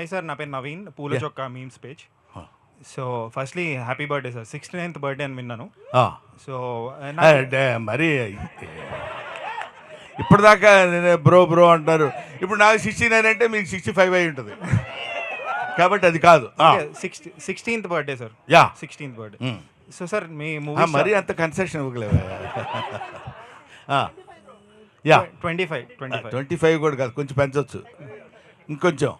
Hi sir నా పేరు నవీన్ పూల. చొక్క memes page. So firstly happy birthday sir sixty ninth birthday అని విన్నాను. ఆ. సో డే- మరి ఇప్పటిదాకా నేనే బ్రో బ్రో అంటారు. ఇప్పుడు నాకు సిక్స్టీ నైన్ అంటే మీకు సిక్స్టీ ఫైవ్ అయి ఉంటుంది. కాబట్టి అది కాదు. Sixty sixteenth birthday sir yeah sixteenth birthday. So sir మీ మూవీ మరీ అంత కన్సెషన్ ఇవ్వలేవా ఆ. Yeah twenty five twenty five twenty five కూడా కాదు కొంచెం పెంచవచ్చు ఇంకొంచెం.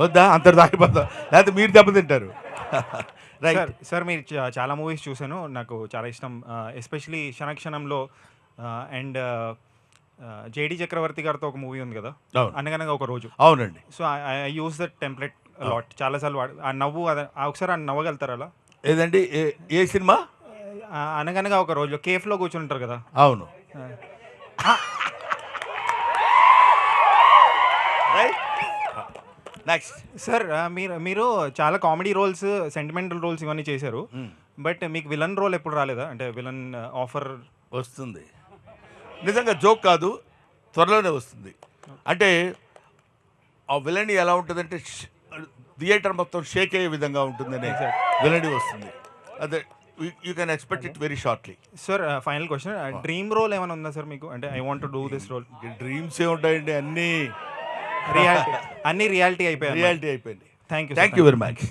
వద్దా? అంత దాకిపోతాం లేకపోతే మీరు దెబ్బతింటారు. రైట్ సార్ సార్ మీరు చాలా మూవీస్ చూశాను. నాకు చాలా ఇష్టం. ఎస్పెషలీ క్షణక్షణంలో అండ్ జేడి చక్రవర్తి గారితో ఒక మూవీ ఉంది కదా. అనగనగా ఒక రోజు. అవునండి. So I use that template lot చాలాసార్లు వాడు ఆ నవ్వు ఒకసారి ఆ నవ్వగలుగుతారు అలా? ఏదండి? ఏ- ఏ సినిమా? అనగనగా ఒక రోజు. కేఫ్లో కూర్చుని ఉంటారు కదా? అవును. రైట్ నెక్స్ట్ సార్ మీరు మీరు చాలా కామెడీ రోల్స్ సెంటిమెంటల్ రోల్స్ ఇవన్నీ చేశారు. బట్ మీకు విలన్ రోల్ ఎప్పుడు రాలేదా? అంటే విలన్ ఆఫర్ వస్తుంది. నిజంగా జోక్ కాదు త్వరలోనే వస్తుంది. అంటే ఆ విలనీ ఎలా ఉంటుందంటే థియేటర్ మొత్తం షేక్ అయ్యే విధంగా ఉంటుందని విలనీ వస్తుంది. అదే you can expect it very shortly sir final question dream role ఏమైనా ఉందా సార్ మీకు? అంటే I want do this role dreams ఏ ఉంటాయండి అన్నీ. రియాలిటీ. అన్ని రియాలిటీ అయిపోయాయి రియాలిటీ అయిపోయింది. Thank you thank you very much